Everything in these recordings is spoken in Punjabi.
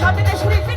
সব থেকে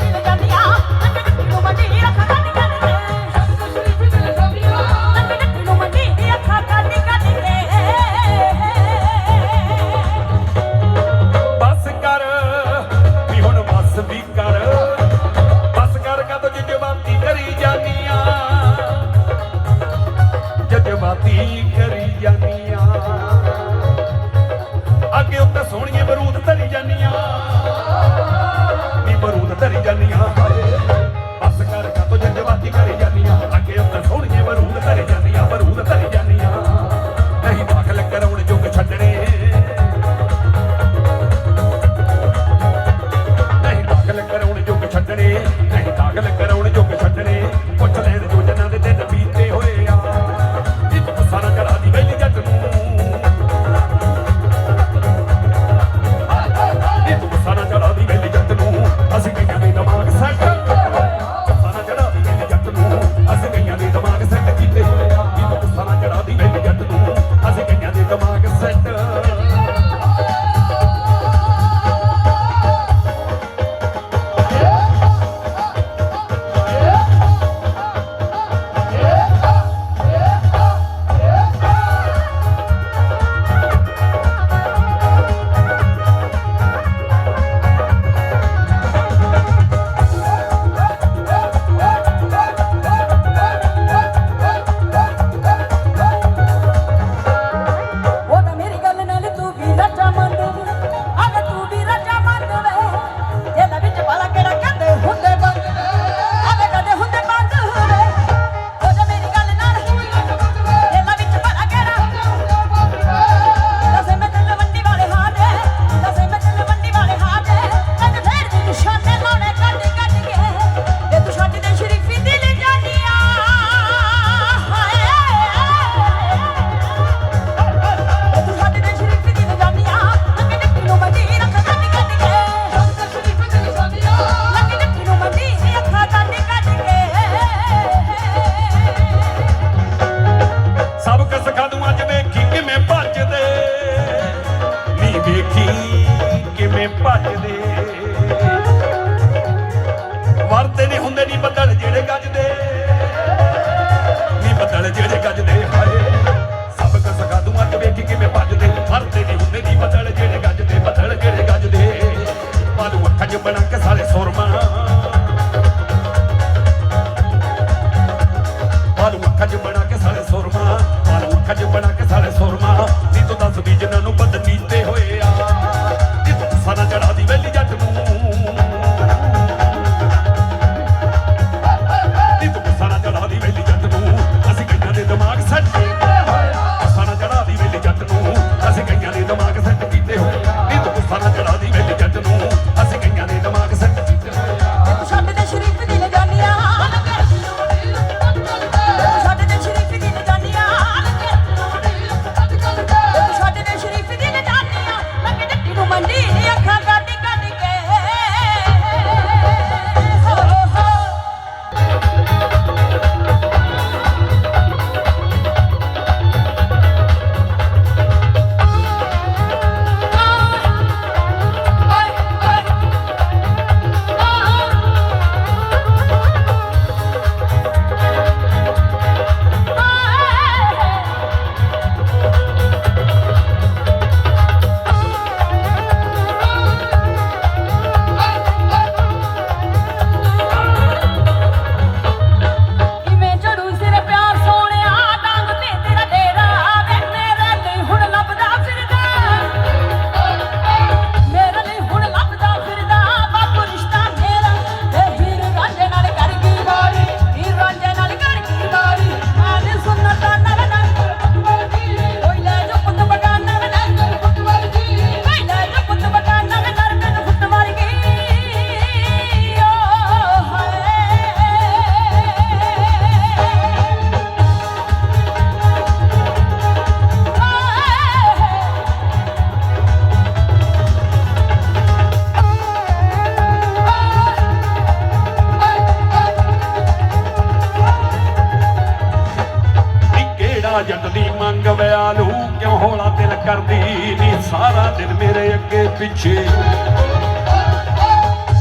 ਆ ਜੱਟਦੀ ਮੰਗ ਵਿਆਲੂ ਕਿਉਂ ਹੋਲਾ ਦਿਲ ਕਰਦੀ ਨੀ? ਸਾਰਾ ਦਿਨ ਮੇਰੇ ਅੱਗੇ ਪਿੱਛੇ।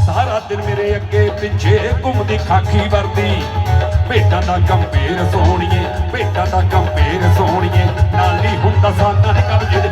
ਸਾਰਾ ਦਿਨ ਮੇਰੇ ਅੱਗੇ ਪਿੱਛੇ ਘੁੰਮਦੀ ਖਾਖੀ ਵਰਦੀ। ਭੇਟਾਂ ਦਾ ਕੰਪੇਰ ਸੋਹਣੀਏ ਭੇਟਾਂ ਦਾ ਕੰਪੇਰ ਸੋਹਣੀਏ। ਨਾਲ ਹੀ ਹੁੰਦਾ ਸਾਨਾ ਕਬਜੇ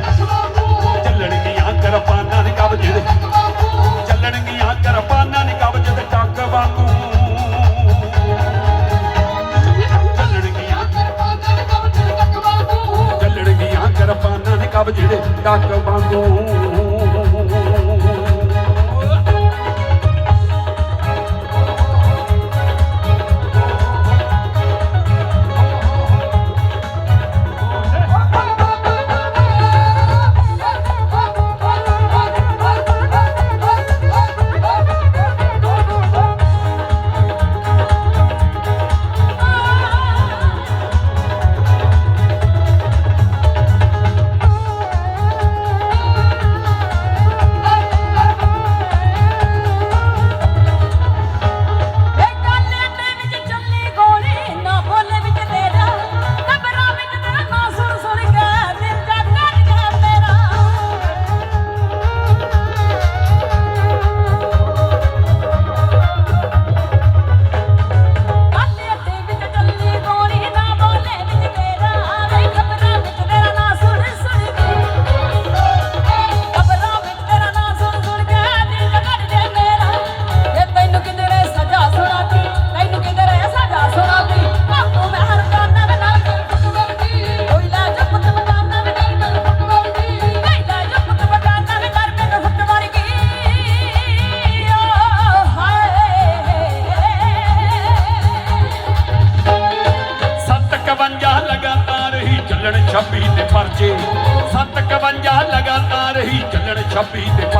I beat it.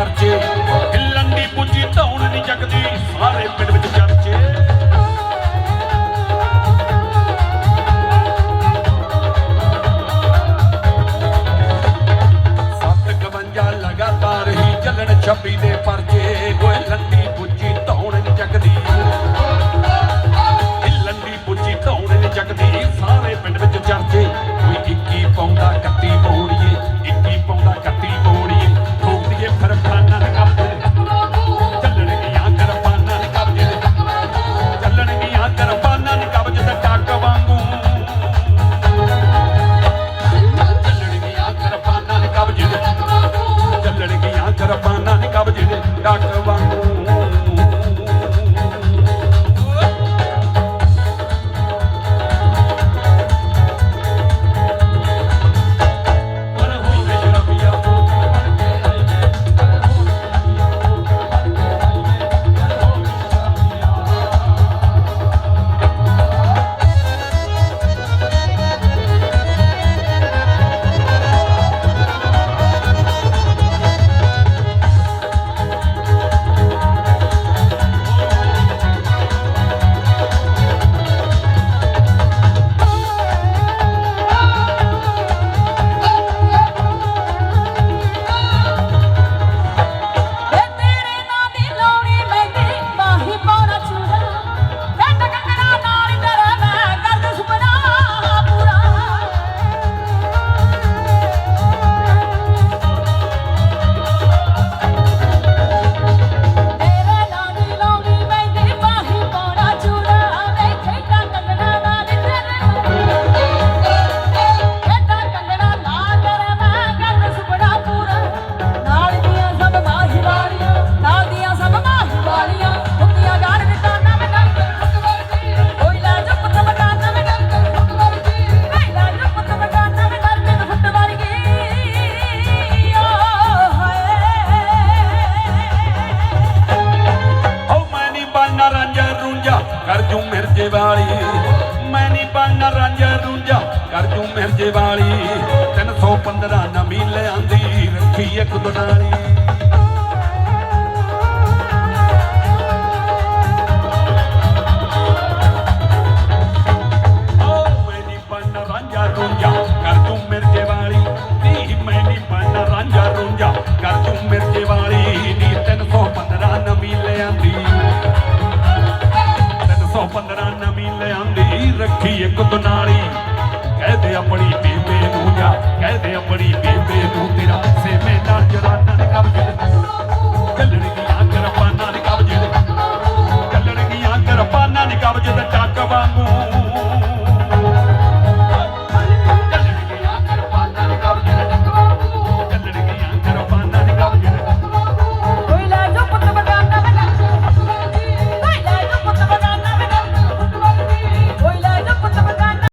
ਵਾਲੀ 315 ਨਵੀਂ ਲਿਆਂਦੀ ਰੱਖੀ ਇੱਕ ਦੁਨਾਲੀ to the top.